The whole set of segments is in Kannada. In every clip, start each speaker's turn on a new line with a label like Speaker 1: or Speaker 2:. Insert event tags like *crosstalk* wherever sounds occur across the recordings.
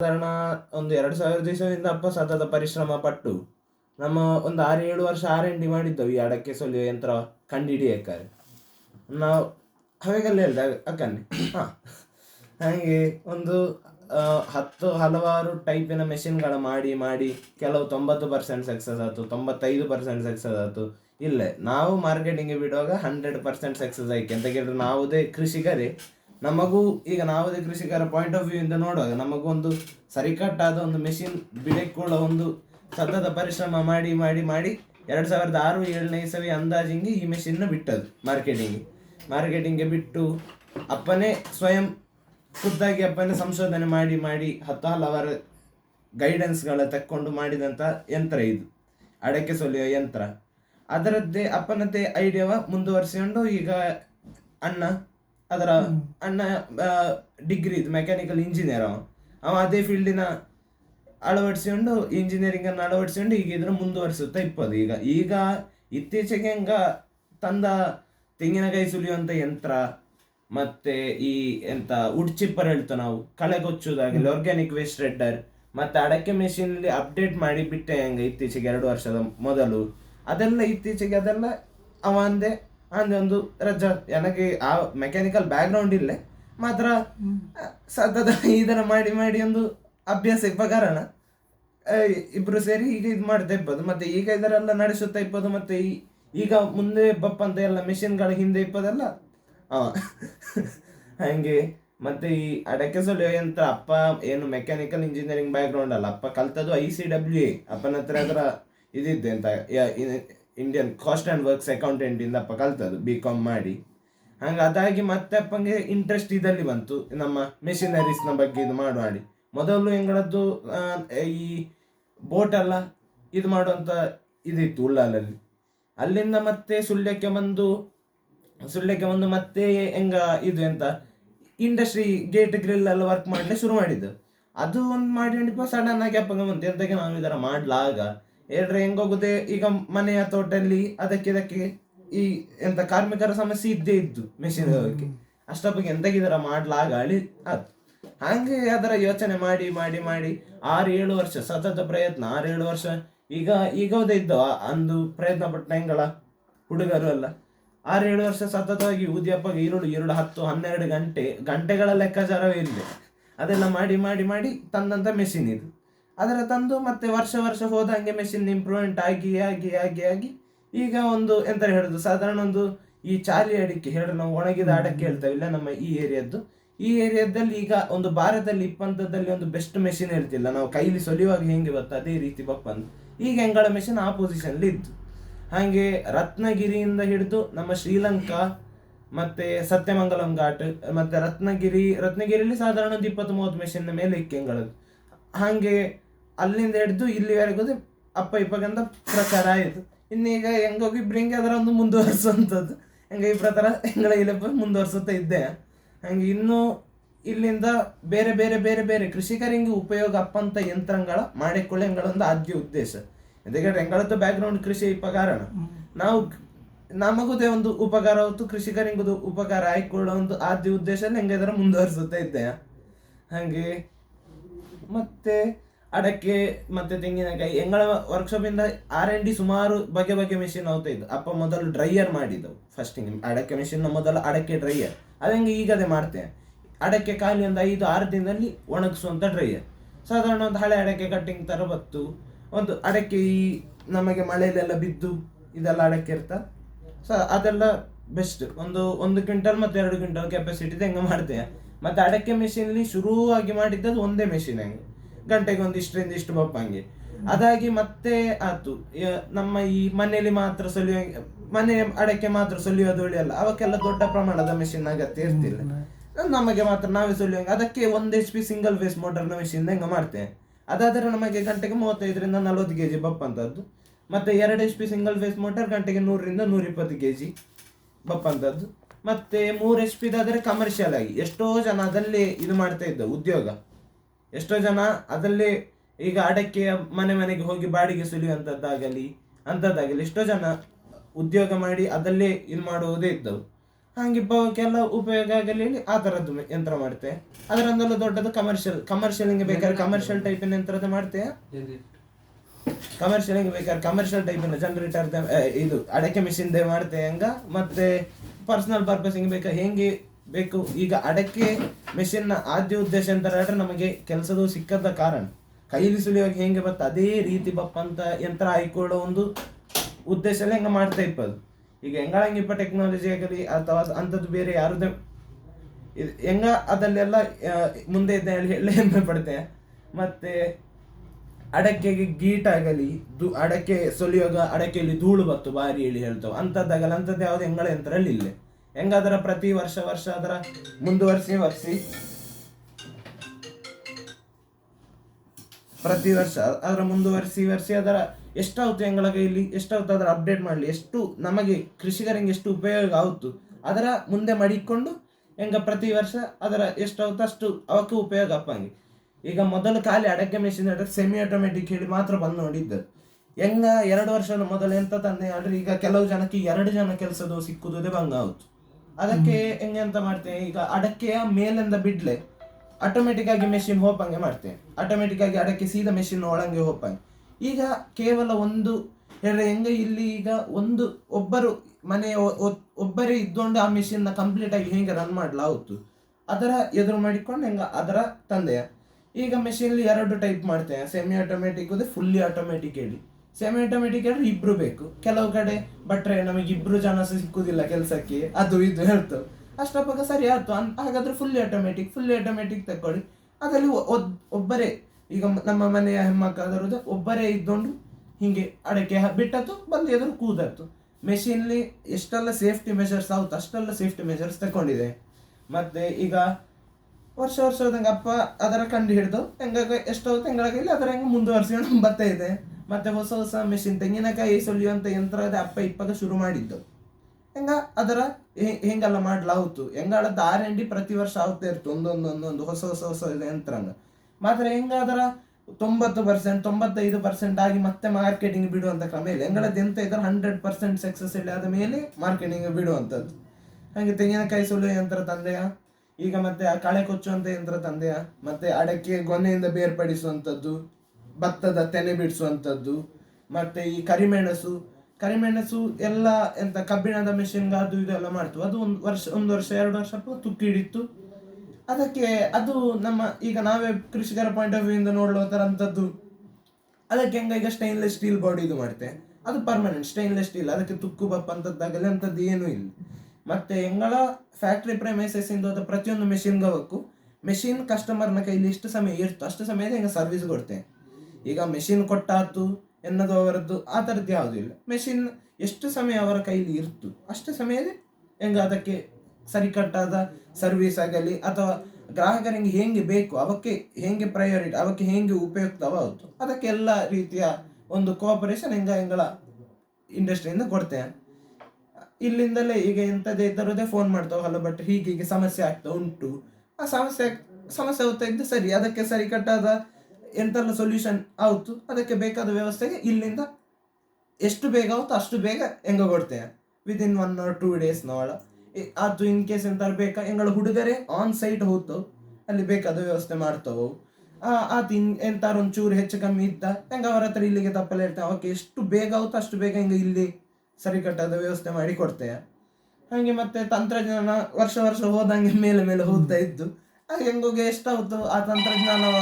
Speaker 1: ಸಾಧಾರಣ ಒಂದು ಎರಡು ಸಾವಿರ ದಿವಸದಿಂದ ಅಪ್ಪ ಸತತ ಪರಿಶ್ರಮ ಪಟ್ಟು ನಮ್ಮ ಒಂದು ಆರು ಏಳು ವರ್ಷ ಆರ್ ಎನ್ ಡಿ ಮಾಡಿದ್ದವು ಈ ಅಡಕೆ ಸುಲಿಯುವ ಯಂತ್ರ ಕಂಡಿಡಿಯಕ್ಕಾರೆ ನಾವು ಅವಾಗೆಲ್ಲ ಹೇಳ್ದೆ ಅಕ್ಕನೆ ಹಾ. ಹಾಗೆ ಒಂದು ಹತ್ತು ಹಲವಾರು ಟೈಪಿನ ಮೆಷಿನ್ಗಳ ಮಾಡಿ ಮಾಡಿ ಕೆಲವು ತೊಂಬತ್ತು ಪರ್ಸೆಂಟ್ ಸಕ್ಸಸ್ ಆಯಿತು, ತೊಂಬತ್ತೈದು ಪರ್ಸೆಂಟ್ ಸಕ್ಸಸ್ ಆಯಿತು. ಇಲ್ಲೇ, ನಾವು ಮಾರ್ಕೆಟಿಂಗ್ ಬಿಡುವಾಗ ಹಂಡ್ರೆಡ್ ಪರ್ಸೆಂಟ್ ಸಕ್ಸಸ್ ಆಯ್ಕೆ ಅಂತ ಕೇಳಿದ್ರೆ ನಾವುದೇ ಕೃಷಿಕರೇ. ನಮಗೂ ಈಗ ನಾವದೇ ಕೃಷಿಕರ ಪಾಯಿಂಟ್ ಆಫ್ ವ್ಯೂ ಇಂದ ನೋಡುವಾಗ ನಮಗೂ ಒಂದು ಸರಿಕಟ್ಟಾದ ಒಂದು ಮೆಷಿನ್ ಬಿಡಕ್ಕುಳ್ಳ ಒಂದು ಸತತ ಪರಿಶ್ರಮ ಮಾಡಿ ಮಾಡಿ ಮಾಡಿ ಎರಡು ಸಾವಿರದ ಆರು ಏಳನೇ ಇಸವಿ ಅಂದಾಜಿಂಗೆ ಈ ಮೆಷಿನ್ನ ಬಿಟ್ಟದ್ದು ಮಾರ್ಕೆಟಿಂಗ್ಗೆ ಮಾರ್ಕೆಟಿಂಗ್ಗೆ ಬಿಟ್ಟು ಅಪ್ಪನೇ ಸ್ವಯಂ ಖುದ್ದಾಗಿ ಅಪ್ಪನೇ ಸಂಶೋಧನೆ ಮಾಡಿ ಮಾಡಿ ಹತ್ತು ಹಲವಾರು ಗೈಡೆನ್ಸ್ಗಳ ತಕ್ಕೊಂಡು ಮಾಡಿದಂಥ ಯಂತ್ರ ಇದು. ಅಡಕೆ ಸೊಲಿಯುವ ಯಂತ್ರ. ಅದರದ್ದೇ ಅಪ್ಪನದ್ದೇ ಐಡಿಯಾವ ಮುಂದುವರಿಸಿಕೊಂಡು ಈಗ ಅಣ್ಣ ಅದರ ಅಣ್ಣ ಡಿಗ್ರಿ ಮೆಕ್ಯಾನಿಕಲ್ ಇಂಜಿನಿಯರ್ ಅವ. ಅವ ಅದೇ ಫೀಲ್ಡಿನ ಅಳವಡಿಸಿಕೊಂಡು ಇಂಜಿನಿಯರಿಂಗ್ ಅನ್ನು ಅಳವಡಿಸಿಕೊಂಡು ಈಗ ಇದ್ರ ಮುಂದುವರಿಸುತ್ತಾ ಇಪ್ಪದು ಈಗ ಈಗ ಇತ್ತೀಚೆಗೆ ಹಂಗ ತಂದ ತೆಂಗಿನಕಾಯಿ ಸುಲಿಯುವಂಥ ಯಂತ್ರ ಮತ್ತೆ ಈ ಎಂತ ವುಡ್ ಚಿಪ್ಪರ್ ನಾವು ಕಳೆ ಕೊಚ್ಚುವುದಾಗಲಿ ಆರ್ಗ್ಯಾನಿಕ್ ವೇಸ್ಟ್ ರೆಡ್ಡರ್ ಮತ್ತೆ ಅಡಕೆ ಮೆಷಿನ್ ಅಪ್ಡೇಟ್ ಮಾಡಿ ಬಿಟ್ಟೆ ಹಂಗೆ ಇತ್ತೀಚೆಗೆ ಎರಡು ವರ್ಷದ ಮೊದಲು. ಅದೆಲ್ಲ ಇತ್ತೀಚೆಗೆ ಅದೆಲ್ಲ ಅವ ಅಂದೆ ಅಂದೆ ಒಂದು ರಜಾ ನನಗೆ ಆ ಮೆಕ್ಯಾನಿಕಲ್ ಬ್ಯಾಕ್ಗ್ರೌಂಡ್ ಇಲ್ಲೇ. ಮಾತ್ರ ಸತತ ಇದನ್ನ ಮಾಡಿ ಮಾಡಿ ಒಂದು ಅಭ್ಯಾಸ ಇಪ್ಪ ಕಾರಣ ಆ, ಇಬ್ರು ಸೇರಿ ಈಗ ಇದು ಮಾಡ್ತಾ ಇಪ್ಪದು ಮತ್ತೆ ಈಗ ಇದರೆಲ್ಲ ನಡೆಸುತ್ತಾ ಇಪ್ಪದು ಮತ್ತೆ ಈ ಈಗ ಮುಂದೆ ಬಪ್ಪ ಅಂತ ಎಲ್ಲ ಮೆಷಿನ್ಗಳ ಹಿಂದೆ ಇಪ್ಪದೆಲ್ಲ ಹಂಗೆ. ಮತ್ತೆ ಈ ಅಡಕೆ ಸುಲಿಯೋ ಯಂತ್ರ ಅಪ್ಪ ಏನು ಮೆಕ್ಯಾನಿಕಲ್ ಇಂಜಿನಿಯರಿಂಗ್ ಬ್ಯಾಕ್ಗ್ರೌಂಡ್ ಅಲ್ಲ. ಅಪ್ಪ ಕಲ್ತದ್ದು ಐ ಸಿ ಡಬ್ಲ್ಯೂ ಎ ಅಪ್ಪನ ಹತ್ರ ಅದರ ಇದಿದ್ದೆ ಅಂತ. Indian cost and works accountant ಇಂದ ಅಪ್ಪ ಕಲ್ತದ್ದು ಬಿ ಕಾಮ್ ಮಾಡಿ. ಹಂಗೆ ಅದಾಗಿ ಮತ್ತೆ ಅಪ್ಪಂಗೆ ಇಂಟ್ರೆಸ್ಟ್ ಇದರಲ್ಲಿ ಬಂತು. ನಮ್ಮ ಮೆಷಿನರೀಸ್ನ ಬಗ್ಗೆ ಇದು ಮಾಡು ಮೊದಲು ಹೆಂಗಳದ್ದು ಈ ಬೋಟ್ ಎಲ್ಲ ಇದು ಮಾಡುವಂಥ ಇದಿತ್ತು ಉಳ್ಳಾಲಲ್ಲಿ. ಅಲ್ಲಿಂದ ಮತ್ತೆ ಸುಳ್ಯಕ್ಕೆ ಬಂದು ಸುಳ್ಯಕ್ಕೆ ಬಂದು ಮತ್ತೆ ಹೆಂಗ ಇದು ಎಂತ ಇಂಡಸ್ಟ್ರಿ ಗೇಟ್ ಗ್ರಿಲ್ ಎಲ್ಲ ವರ್ಕ್ ಮಾಡಲಿಕ್ಕೆ ಶುರು ಮಾಡಿದ್ದು. ಅದು ಒಂದು ಮಾಡಿ ಸಡನ್ ಆಗಿ ಅಪ್ಪಂಗೆ ಬಂತು. ಎಂತಕ್ಕೆ ನಾವು ಇದರ ಮಾಡ್ಲಾಗ ಹೇಳ್ರೆ ಹೆಂಗೋಗುತ್ತೆ? ಈಗ ಮನೆಯ ತೋಟಲ್ಲಿ ಅದಕ್ಕೆ ಇದಕ್ಕೆ ಈ ಎಂತ ಕಾರ್ಮಿಕರ ಸಮಸ್ಯೆ ಇದ್ದೇ ಇದ್ದು ಮೆಷಿನ್ ಅಷ್ಟೊಬ್ಬಗೆ ಇದರ ಮಾಡ್ಲಾಗ ಅಳಿ ಅದು ಹಾಗೆ ಅದರ ಯೋಚನೆ ಮಾಡಿ ಮಾಡಿ ಮಾಡಿ ಆರು ಏಳು ವರ್ಷ ಸತತ ಪ್ರಯತ್ನ, ಆರು ಏಳು ವರ್ಷ ಈಗ ಈಗ ಇದ್ದು ಅಂದು ಪ್ರಯತ್ನ ಪಟ್ಟ ಹೆಂಗಳ? ಹುಡುಗರು ಅಲ್ಲ. ಆರು ಏಳು ವರ್ಷ ಸತತವಾಗಿ ಉದ್ಯಪ್ಪಗೆ ಈರುಳು ಈರುಳು ಹತ್ತು, ಹನ್ನೆರಡು ಗಂಟೆ, ಗಂಟೆಗಳ ಲೆಕ್ಕಾಚಾರವೇ ಇಲ್ಲ ಅದೆಲ್ಲ ಮಾಡಿ ಮಾಡಿ ಮಾಡಿ ತಂದಂಥ ಮೆಷಿನ್ ಇದು. ಅದರ ತಂದು ಮತ್ತೆ ವರ್ಷ ವರ್ಷ ಹೋದಂಗೆ ಮೆಷಿನ್ ಇಂಪ್ರೂವ್ಮೆಂಟ್ ಆಗಿ ಆಗಿ ಆಗಿ ಆಗಿ ಈಗ ಒಂದು ಎಂತ ಹೇಳುದು? ಸಾಧಾರಣ ಒಂದು ಈ ಚಾಲಿ ಅಡಿಕೆ ಹೇಳಿ ನಾವು ಒಣಗಿದ ಅಡಕೆ ಹೇಳ್ತೇವೆ ಇಲ್ಲ ನಮ್ಮ ಈ ಏರಿಯಾದ್ದು ಈ ಏರಿಯಾದಲ್ಲಿ ಈಗ ಒಂದು ಭಾರತದಲ್ಲಿ ಇಪ್ಪಂತದಲ್ಲಿ ಒಂದು ಬೆಸ್ಟ್ ಮೆಷಿನ್ ಇರ್ತಿಲ್ಲ. ನಾವು ಕೈಲಿ ಸೊಲಿಯುವಾಗ ಹೆಂಗೆ ಬತ್ತ ಅದೇ ರೀತಿ ಬಪ್ಪಂದು ಈಗ ಹೆಂಗಳ ಮೆಷಿನ್ ಆ ಪೊಸಿಷನ್ಲಿ ಇತ್ತು ಹಾಗೆ ರತ್ನಗಿರಿಯಿಂದ ಹಿಡಿದು ನಮ್ಮ ಶ್ರೀಲಂಕಾ ಮತ್ತೆ ಸತ್ಯಮಂಗಲಂ ಘಾಟ್ ಮತ್ತೆ ರತ್ನಗಿರಿ ರತ್ನಗಿರಿಯಲ್ಲಿ ಸಾಧಾರಣ ಒಂದು ಇಪ್ಪತ್ತು ಮೂವತ್ತು ಮೆಷಿನ್ ಮೇಲೆ ಇಕ್ಕೆಂಗಳದ್ದು. ಹಾಗೆ ಅಲ್ಲಿಂದ ಹಿಡಿದು ಇಲ್ಲಿವರೆಗೂ ಅಪ್ಪ ಇಪ್ಪಗಂದ ಪ್ರಚಾರ ಆಯಿತು ಇನ್ನೀಗ ಹೆಂಗೋಗಿ ಇಬ್ಬರಿಂಗೆ ಅದರ ಒಂದು ಮುಂದುವರ್ಸೋಂಥದ್ದು ಹೆಂಗೆ ಈ ಪ್ರಕಾರ ಹೆಂಗಳ ಇಲ್ಲಪ್ಪ ಮುಂದುವರ್ಸುತ್ತಾ ಇದ್ದೆ. ಹಂಗೆ ಇನ್ನೂ ಇಲ್ಲಿಂದ ಬೇರೆ ಬೇರೆ ಬೇರೆ ಬೇರೆ ಕೃಷಿಕರಿಂಗೆ ಉಪಯೋಗ ಅಪ್ಪಂತ ಯಂತ್ರಗಳ ಮಾಡಿಕೊಳ್ಳಿ ಹೆಂಗಳೊಂದು ಆದ್ಯ ಉದ್ದೇಶ. ಯಾಕೆಂದ್ರೆ ಹೆಂಗಳದ್ದು ಬ್ಯಾಕ್ಗ್ರೌಂಡ್ ಕೃಷಿ ಇಪ್ಪ ಉಪಕಾರಣ. ನಾವು ನಮಗುದೇ ಒಂದು ಉಪಕಾರ ಹೊತ್ತು ಕೃಷಿಕರಿಂಗದು ಉಪಕಾರ ಆಯ್ಕೊಳ್ಳೋ ಒಂದು ಆದ್ಯ ಉದ್ದೇಶ ಹೆಂಗಿದ್ರೆ ಮುಂದುವರಿಸುತ್ತಾ ಇದ್ದೆ. ಹಂಗೆ ಮತ್ತೆ ಅಡಕೆ ಮತ್ತೆ ತೆಂಗಿನಕಾಯಿ ಎಂಗಳ ವರ್ಕ್ಶಾಪ್ ಇಂದ ಆರ್ ಎನ್ ಡಿ ಸುಮಾರು ಬಗೆ ಬಗೆ ಮೆಷಿನ್ ಹೋಗ್ತಾ ಇದ್ದು ಅಪ್ಪ ಮೊದಲು ಡ್ರೈಯರ್ ಮಾಡಿದ್ದು ಫಸ್ಟಿಂಗ್ ಅಡಕೆ ಮೆಷಿನ್ ಮೊದಲು ಅಡಕೆ ಡ್ರೈಯರ್ ಅದಂಗೆ ಈಗದೇ ಮಾಡ್ತೇನೆ ಅಡಕೆ ಖಾಲಿ ಒಂದು ಐದು, ಆರು ದಿನದಲ್ಲಿ ಒಣಗಿಸುವಂಥ ಡ್ರೈಯರ್ ಸಾಧಾರಣ ಒಂದು ಹಳೆ ಅಡಕೆ ಕಟ್ಟಿಂಗ್ ಥರ ಬತ್ತು. ಒಂದು ಅಡಕೆ ಈ ನಮಗೆ ಮಳೆಯಲ್ಲೆಲ್ಲ ಬಿದ್ದು ಇದೆಲ್ಲ ಅಡಕೆ ಇರ್ತಾ. ಸೊ ಅದೆಲ್ಲ ಬೆಸ್ಟ್ ಒಂದು ಒಂದು ಕ್ವಿಂಟಲ್ ಮತ್ತು ಎರಡು ಕ್ವಿಂಟಲ್ ಕೆಪಾಸಿಟಿ ಹೆಂಗೆ ಮಾಡ್ತೇವೆ ಮತ್ತು ಅಡಕೆ ಮೆಷಿನಲ್ಲಿ ಶುರುವಾಗಿ ಮಾಡಿದ್ದದು ಒಂದೇ ಮೆಷಿನ್ ಹಂಗೆ. ಗಂಟೆಗೆ ಒಂದಿಷ್ಟರಿಂದ ಇಷ್ಟು ಬಪ್ಪ ಹಂಗೆ ಅದಾಗಿ ಮತ್ತೆ ಆತು ನಮ್ಮ ಈ ಮನೆಯಲ್ಲಿ ಮಾತ್ರ ಸೊಲಿಯೋ ಮನೆ ಅಡಕೆ ಮಾತ್ರ ಸೊಲಿಯೋದು ಅಲ್ಲ ಅವಕ್ಕೆಲ್ಲ ದೊಡ್ಡ ಪ್ರಮಾಣದ ಮೆಷಿನ್ ಅಗತ್ಯ ಇರ್ತಿಲ್ಲ. ನಮಗೆ ಮಾತ್ರ ನಾವೇ ಸೊಲಿಯೋಂಗೆ ಅದಕ್ಕೆ ಒಂದು ಎಚ್ ಪಿ ಸಿಂಗಲ್ ಫೇಸ್ ಮೋಟರ್ನ ಮೆಷಿನ್ ಹೆಂಗೆ ಮಾಡ್ತೇವೆ ಅದಾದರೆ ನಮಗೆ ಗಂಟೆಗೆ ಮೂವತ್ತೈದರಿಂದ ನಲವತ್ತು ಕೆ ಜಿ ಬಪ್ಪಂಥದ್ದು ಮತ್ತೆ ಎರಡು H P single phase motor ಗಂಟೆಗೆ ನೂರರಿಂದ ನೂರಿಪ್ಪತ್ತು ಕೆ ಜಿ ಬಪ್ಪಂಥದ್ದು ಮತ್ತೆ ಮೂರು ಎಚ್ ಪಿದಾದರೆ ಕಮರ್ಷಿಯಲ್ ಆಗಿ. ಎಷ್ಟೋ ಜನ ಅದಲ್ಲೇ ಇದು ಮಾಡ್ತಾ ಇದ್ದ ಉದ್ಯೋಗ. ಎಷ್ಟೋ ಜನ ಅದಲ್ಲೇ ಈಗ ಅಡಕ್ಕೆ ಮನೆ ಮನೆಗೆ ಹೋಗಿ ಬಾಡಿಗೆ ಸುಲಿಯುವಂಥದ್ದಾಗಲಿ ಅಂಥದ್ದಾಗಲಿ ಎಷ್ಟೋ ಜನ ಉದ್ಯೋಗ ಮಾಡಿ ಅದಲ್ಲೇ ಇದು ಮಾಡುವುದೇ ಇದ್ದವು. ಹಾಗೆ ಕೆಲವು ಉಪಯೋಗ ಆಗಲಿ ಆ ಥರದ್ದು ಯಂತ್ರ ಮಾಡ್ತೆ. ಅದರಂದಲ್ಲ ದೊಡ್ಡದು ಕಮರ್ಷಿಯಲ್ ಕಮರ್ಷಿಯಲ್ಗೆ ಬೇಕಾದ್ರೆ ಕಮರ್ಷಿಯಲ್ ಟೈಪಿನ ಯಂತ್ರದ ಮಾಡ್ತೆ. ಕಮರ್ಷಿಯಲ್ಗೆ ಬೇಕಾದ್ರೆ ಕಮರ್ಷಿಯಲ್ ಟೈಪಿನ ಜನರೇಟರ್ ಇದು ಅಡಕೆ ಮಿಷಿನ್ ದೇ ಮಾಡ್ತೆ ಹಂಗ. ಮತ್ತೆ ಪರ್ಸನಲ್ ಪರ್ಪಸ್ಗೆ ಬೇಕಾ ಹೆಂಗೆ ಬೇಕು. ಈಗ ಅಡಕೆ ಮೆಷಿನ್ನ ಆದ್ಯ ಉದ್ದೇಶ ಅಂತ ಹೇಳಿದ್ರೆ ನಮಗೆ ಕೆಲಸದ ಸಿಕ್ಕದ ಕಾರಣ. ಕೈಲಿ ಸುಲಿಯುವಾಗ ಹೆಂಗೆ ಬತ್ತ ಅದೇ ರೀತಿ ಬಪ್ಪ ಅಂತ ಯಂತ್ರ ಆಯ್ಕೊಳ್ಳೋ ಒಂದು ಉದ್ದೇಶದಲ್ಲಿ ಹೆಂಗೆ ಮಾಡ್ತಾ ಇಪ್ಪದು ಈಗ ಹೆಂಗಳಂಗಿಪ್ಪ ಟೆಕ್ನಾಲಜಿ ಆಗಲಿ ಅಥವಾ ಅಂಥದ್ದು ಬೇರೆ ಯಾರದೇ ಇದು ಹೆಂಗ ಅದಲ್ಲೆಲ್ಲ ಮುಂದೆ ಇದ್ದ ಹೇಳಿ ಹೆಮ್ಮೆ ಪಡ್ತೆ. ಮತ್ತೆ ಅಡಕೆಗೆ ಗೀಟಾಗಲಿ ದು ಅಡಕೆ ಸೊಲಿಯುವಾಗ ಅಡಕೆಯಲ್ಲಿ ಧೂಳು ಬತ್ತು ಬಾರಿ ಹೇಳಿ ಹೇಳ್ತಾವ. ಅಂಥದ್ದಾಗಲ್ಲ, ಅಂಥದ್ದು ಯಾವ್ದು ಹೆಂಗಳ ಯಂತ್ರದಲ್ಲಿ ಇಲ್ಲ. ಹೆಂಗ ಅದರ ಪ್ರತಿ ವರ್ಷ ವರ್ಷ ಅದರ ಮುಂದುವರಿಸಿ ವರ್ಷಿ ಪ್ರತಿ ವರ್ಷ ಅದರ ಮುಂದುವರಿಸಿ ವರ್ಷಿ ಅದರ ಎಷ್ಟಾಗುತ್ತೆ ಇಲ್ಲಿ ಎಷ್ಟು ಎಷ್ಟಾಗುತ್ತೆ ಅದರ ಅಪ್ಡೇಟ್ ಮಾಡಲಿ. ಎಷ್ಟು ನಮಗೆ ಕೃಷಿಕರಿಗೆ ಎಷ್ಟು ಉಪಯೋಗ ಆಗುತ್ತು ಅದರ ಮುಂದೆ ಮಡಿಕೊಂಡು ಹೆಂಗ ಪ್ರತಿ ವರ್ಷ ಅದರ ಎಷ್ಟಾಗುತ್ತೆ ಅಷ್ಟು ಅವಕ್ಕೆ ಉಪಯೋಗ ಅಪ್ಪಂಗೆ ಈಗ ಮೊದಲು ಖಾಲಿ ಅಡಕೆ ಮೆಷಿನ್ ಸೆಮಿ ಆಟೋಮೆಟಿಕ್ ಹೇಳಿ ಮಾತ್ರ ಬಂದು ನೋಡಿದ್ದು. ಹೆಂಗ ಎರಡು ವರ್ಷದ ಮೊದಲು ಎಂತ ತಂದೆ ಆದ್ರೆ ಈಗ ಕೆಲವು ಜನಕ್ಕೆ ಎರಡು ಜನ ಕೆಲಸದ ಸಿಕ್ಕುವುದೇ ಭಂಗ ಆಗುತ್ತೆ ಅದಕ್ಕೆ ಹೆಂಗೆ ಅಂತ ಮಾಡ್ತೇನೆ ಈಗ ಅಡಕೆಯ ಮೇಲಿಂದ ಬಿಡ್ಲೆ ಆಟೋಮೆಟಿಕ್ ಆಗಿ ಮೆಷಿನ್ ಹೋಪಂಗೆ ಮಾಡ್ತೇನೆ. ಆಟೋಮೆಟಿಕ್ ಆಗಿ ಅಡಕೆ ಸೀದಾ ಮೆಷಿನ್ ಒಳಗೆ ಹೋಪಂಗೆ ಈಗ ಕೇವಲ ಒಂದು ಎರಡು ಹೆಂಗೆ ಇಲ್ಲಿ ಈಗ ಒಂದು ಒಬ್ಬರು ಮನೆ ಒಬ್ಬರೇ ಇದ್ದೊಂಡು ಆ ಮೆಷಿನ್ನ ಕಂಪ್ಲೀಟ್ ಆಗಿ ಹೆಂಗೆ ರನ್ ಮಾಡ್ಲಾಗುತ್ತು ಅದರ ಎದುರು ಮಾಡಿಕೊಂಡು ಹೆಂಗ ಅದರ ತಂದೆಯ ಈಗ ಮೆಷಿನ್ ಎರಡು ಟೈಪ್ ಮಾಡ್ತೇನೆ ಸೆಮಿ ಆಟೋಮೆಟಿಕ್ ಫುಲ್ಲಿ ಆಟೋಮೆಟಿಕ್ ಹೇಳಿ ಸೆಮಿ ಆಟೋಮೆಟಿಕ್ ಹೇಳಿದ್ರೆ ಇಬ್ರು ಬೇಕು. ಕೆಲವು ಕಡೆ ಬಟ್ರೆ ನಮಗೆ ಇಬ್ರು ಜನ ಸಿಕ್ಕುದಿಲ್ಲ ಕೆಲಸಕ್ಕೆ, ಅದು ಇದು ಹೇಳ್ತು. ಅಷ್ಟಪ್ಪಾಗ ಸರಿ ಆಯ್ತು. ಅನ್- ಹಾಗಾದ್ರೆ ಫುಲ್ ಆಟೋಮೆಟಿಕ್ ಫುಲ್ ಆಟೋಮೆಟಿಕ್ ತಕೊಳ್ಳಿ. ಅದರಲ್ಲಿ ಒಬ್ಬರೇ, ಈಗ ನಮ್ಮ ಮನೆಯ ಹೆಮ್ಮಕ್ಕಾದವ್ರದ್ದು ಒಬ್ಬರೇ ಇದ್ದೊಂಡು ಹಿಂಗೆ ಅಡಕೆ ಬಿಟ್ಟದ್ದು, ಬಂದು ಎದುರು ಕೂದತ್ತು ಮೆಷಿನ್ಲಿ ಎಷ್ಟೆಲ್ಲ ಸೇಫ್ಟಿ ಮೆಷರ್ಸ್ ಆಗುತ್ತೆ ಅಷ್ಟೆಲ್ಲ ಸೇಫ್ಟಿ ಮೆಷರ್ಸ್ ತಗೊಂಡಿದೆ ಮತ್ತೆ ಈಗ ವರ್ಷ ವರ್ಷ ಹೋದಂಗೆ ಅಪ್ಪ ಅದರ ಕಂಡು ಹಿಡಿದು, ಹೆಂಗಾಗ ಎಷ್ಟೋ ತಿಂಗಳಾಗಲಿ ಅದರ ಹೆಂಗೆ ಮುಂದುವರ್ಸ್ಕೊಂಡು ಬರ್ತಾ ಇದೆ. ಮತ್ತೆ ಹೊಸ ಹೊಸ ಮೆಷಿನ್ ತೆಂಗಿನಕಾಯಿ ಸುಲಿಯುವಂತ ಯಂತ್ರ ಅದೇ ಅಪ್ಪ ಇಪ್ಪಾಗ ಶುರು ಮಾಡಿದ್ದು. ಹೆಂಗ? ಅದರ ಹೆಂಗಲ್ಲ ಮಾಡ್ಲಾಗುತ್ತು ಹೆಂಗಳದ್ದು ಆರ್ ಎನ್ ಡಿ ಪ್ರತಿ ವರ್ಷ ಆಗ್ತಾ ಇರ್ತು. ಒಂದೊಂದು ಒಂದೊಂದು ಹೊಸ ಹೊಸ ಹೊಸ ಯಂತ್ರ ಮಾತ್ರ ಹೆಂಗ ಅದರ? ತೊಂಬತ್ತು ಪರ್ಸೆಂಟ್ ತೊಂಬತ್ತೈದು ಪರ್ಸೆಂಟ್ ಆಗಿ ಮತ್ತೆ ಮಾರ್ಕೆಟಿಂಗ್ ಬಿಡುವಂತ ಕ್ರಮ ಇಲ್ಲ. ಹೆಂಗಳದ್ದು ಎಂತ ಇದ್ರೆ ಹಂಡ್ರೆಡ್ ಪರ್ಸೆಂಟ್ ಸಕ್ಸಸ್ ಇಲ್ಲ ಆದ ಮೇಲೆ ಮಾರ್ಕೆಟಿಂಗ್ ಬಿಡುವಂಥದ್ದು ಹಾಗೆ ತೆಂಗಿನಕಾಯಿ ಸುಲಿಯೋ ಯಂತ್ರ ತಂದೆಯ? ಈಗ ಮತ್ತೆ ಕಳೆ ಕೊಚ್ಚುವಂತ ಯಂತ್ರ ತಂದೆಯ? ಮತ್ತೆ ಅಡಕೆ ಗೊನೆಯಿಂದ ಬೇರ್ಪಡಿಸುವಂಥದ್ದು ಭತ್ತದ ತೆನೆ ಬಿಡಿಸುವಂಥದ್ದು, ಮತ್ತೆ ಈ ಕರಿಮೆಣಸು ಕರಿಮೆಣಸು ಎಲ್ಲ ಎಂತ ಕಬ್ಬಿಣದ ಮೆಷಿನ್ಗೆ ಅದು ಇದೆಲ್ಲ ಮಾಡ್ತು ಅದು ಒಂದು ವರ್ಷ ಒಂದು ವರ್ಷ, ಎರಡು ವರ್ಷ ತುಕ್ಕಿ ಹಿಡಿತು ಅದಕ್ಕೆ ಅದು ನಮ್ಮ, ಈಗ ನಾವೇ ಕೃಷಿಕರ ಪಾಯಿಂಟ್ ಆಫ್ ವ್ಯೂ ಇಂದ ಅಂಥದ್ದು ಅದಕ್ಕೆ ಹೆಂಗ ಈಗ ಸ್ಟೈನ್ಲೆಸ್ ಸ್ಟೀಲ್ ಬಾಡಿ ಇದು ಮಾಡ್ತೆ. ಅದು ಪರ್ಮನೆಂಟ್ ಸ್ಟೈನ್ಲೆಸ್ ಸ್ಟೀಲ್ ಅದಕ್ಕೆ ತುಕ್ಕು ಬಪ್ಪ ಅಂತದ್ದಾಗಲಿ ಅಂಥದ್ದು ಏನೂ ಇಲ್ಲ. ಮತ್ತೆ ಹೆಂಗಳ ಫ್ಯಾಕ್ಟ್ರಿ ಪ್ರೈಮೇಸಸ್ ಇಂದ ಹೋದ ಪ್ರತಿಯೊಂದು ಮೆಷಿನ್ಗೆ ಹೋಗಕ್ಕೂ ಮೆಷಿನ್ ಕಸ್ಟಮರ್ನ ಕೈಲಿ ಎಷ್ಟು ಸಮಯ ಇರ್ತು ಅಷ್ಟು ಸಮಯದ ಹೆಂಗ ಸರ್ವಿಸ್ ಕೊಡ್ತೇನೆ ಈಗ ಮೆಷಿನ್ ಕೊಟ್ಟಾತು ಎನ್ನದು ಅವರದ್ದು, ಆ ಥರದ್ದು ಯಾವುದೂ ಇಲ್ಲ. ಮೆಷಿನ್ ಎಷ್ಟು ಸಮಯ ಅವರ ಕೈಲಿ ಇರ್ತು, ಅಷ್ಟು ಸಮಯದಲ್ಲಿ ಹೆಂಗೆ ಅದಕ್ಕೆ ಸರಿಕಟ್ಟಾದ ಸರ್ವಿಸ್ ಆಗಲಿ ಅಥವಾ ಗ್ರಾಹಕರಿಗೆ ಹೇಗೆ ಬೇಕು, ಅವಕ್ಕೆ ಹೇಗೆ ಪ್ರಯಾರಿಟಿ ಅವಕ್ಕೆ ಹೇಗೆ ಉಪಯುಕ್ತವಾಗುತ್ತು ಅದಕ್ಕೆ ಎಲ್ಲ ರೀತಿಯ ಒಂದು ಕೋಆಪರೇಷನ್ ಹೆಂಗ ಹೆಂಗಳ ಇಂಡಸ್ಟ್ರಿಯಿಂದ ಕೊಡ್ತೇನೆ ಇಲ್ಲಿಂದಲೇ ಈಗ ಎಂಥದೇ ಇದ್ದರದೇ ಫೋನ್ ಮಾಡ್ತಾವೆ, ಹಲೋ ಬಟ್ ಹೀಗೀಗೆ ಸಮಸ್ಯೆ ಆಗ್ತಾ ಉಂಟು. ಆ ಸಮಸ್ಯೆ ಸಮಸ್ಯೆ ಆಗ್ತಾ ಇದ್ದು ಸರಿ, ಅದಕ್ಕೆ ಸರಿ ಕಟ್ಟಾದ ಎಂತೆಲ್ಲ ಸೊಲ್ಯೂಷನ್ ಆಯ್ತು ಅದಕ್ಕೆ ಬೇಕಾದ ವ್ಯವಸ್ಥೆಗೆ ಇಲ್ಲಿಂದ ಎಷ್ಟು ಬೇಗ ಆಗುತ್ತೋ ಅಷ್ಟು ಬೇಗ ಹೆಂಗ ಕೊಡ್ತೇನೆ within one or two days ನಾಳ ಅದು ಇನ್ ಕೇಸ್ ಎಂತಾರು ಬೇಕಾ? ಹೆಂಗಳು ಹುಡುಗರೇ ಆನ್ ಸೈಟ್ ಹೋಗ್ತವು ಅಲ್ಲಿ ಬೇಕಾದ ವ್ಯವಸ್ಥೆ ಮಾಡ್ತವು. ಆತ ಇನ್ ಎಂತಾರು ಒಂಚೂರು ಹೆಚ್ಚು ಕಮ್ಮಿ ಇದ್ದ, ಹೆಂಗ ಅವರ ಹತ್ರ ಇಲ್ಲಿಗೆ ತಪ್ಪಲ್ಲ ಇರ್ತೇವೆ. ಅವಕ್ಕೆ ಎಷ್ಟು ಬೇಗ ಆಗುತ್ತೋ ಅಷ್ಟು ಬೇಗ ಹೆಂಗ ಇಲ್ಲಿ ಸರಿ ಕಟ್ಟಾದ ವ್ಯವಸ್ಥೆ ಮಾಡಿ ಕೊಡ್ತೇವೆ. ಹಾಗೆ ಮತ್ತೆ ತಂತ್ರಜ್ಞಾನ ವರ್ಷ ವರ್ಷ ಹೋದಂಗೆ ಮೇಲೆ ಮೇಲೆ ಹೋಗ್ತಾ ಇದ್ದು, ಹಾಗೆ ಹೆಂಗೋಗಿ ಎಷ್ಟಾಗುತ್ತೋ ಆ ತಂತ್ರಜ್ಞಾನವ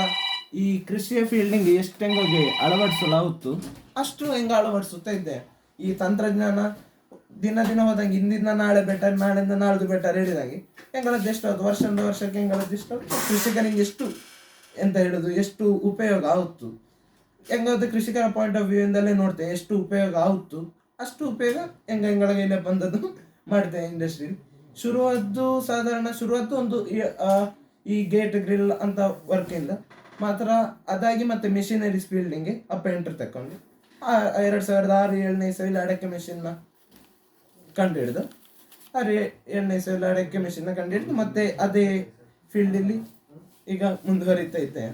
Speaker 1: ಈ ಕೃಷಿಯ ಫೀಲ್ಡಿಂಗ್ ಎಷ್ಟು ಹೆಂಗೋಗಿ ಅಳವಡಿಸಲಾಗುತ್ತು? ಅಷ್ಟು ಹೆಂಗ ಅಳವಡಿಸುತ್ತಾ ಇದ್ದೆ. ಈ ತಂತ್ರಜ್ಞಾನ ದಿನ ದಿನ ಹೋದಂಗೆ ಇಂದಿನ ನಾಳೆ ಬೆಟರ್ ನಾಳೆಯಿಂದ ನಾಳ್ದು ಬೆಟರ್ ಹೇಳಿದಾಗೆ. ಹೆಂಗಳದ್ದು ಎಷ್ಟು ಆಯ್ತು ವರ್ಷದಿಂದ ವರ್ಷಕ್ಕೆ ಹೆಂಗಳದ್ದು ಎಷ್ಟು? ಕೃಷಿಕನಿಗೆ ಎಷ್ಟು ಎಂತ ಹೇಳೋದು, ಎಷ್ಟು ಉಪಯೋಗ ಆಗುತ್ತು? ಹೆಂಗಾದ್ರೆ ಕೃಷಿಕರ ಪಾಯಿಂಟ್ ಆಫ್ ವ್ಯೂ ಇಂದಲೇ ನೋಡ್ತೆ, ಎಷ್ಟು ಉಪಯೋಗ ಆಗುತ್ತು? ಅಷ್ಟು ಉಪಯೋಗ ಹೆಂಗ ಹೆಂಗಳಿಗೆ ಇಲ್ಲೇ ಬಂದದ್ದು *laughs* ಮಾಡ್ತೇವೆ ಇಂಡಸ್ಟ್ರಿ ಶುರುವದ್ದು ಸಾಧಾರಣ ಶುರುವದ್ದು ಒಂದು ಈ- ಗೇಟ್ ಗ್ರಿಲ್ ಅಂತ ವರ್ಕಿಂದ ಮಾತ್ರ ಅದಾಗಿ ಮತ್ತೆ ಮೆಷಿನರೀಸ್ ಫೀಲ್ಡಿಂಗ್ಗೆ ಎಂಟ್ರ್ ತಕೊಂಡು ಎರಡು ಸಾವಿರದ ಆರು ಏಳನೇ ಇಸವಿಲಿ ಅಡಕೆ ಮೆಷಿನ್ನ ಕಂಡು ಹಿಡಿದು ಆರು ಏಳನೇ ಇಸವಿಲಿ ಅಡಕೆ ಮೆಷಿನ್ನ ಕಂಡು ಹಿಡಿದು ಮತ್ತೆ ಅದೇ ಫೀಲ್ಡಲ್ಲಿ ಈಗ ಮುಂದುವರಿತೈತೆ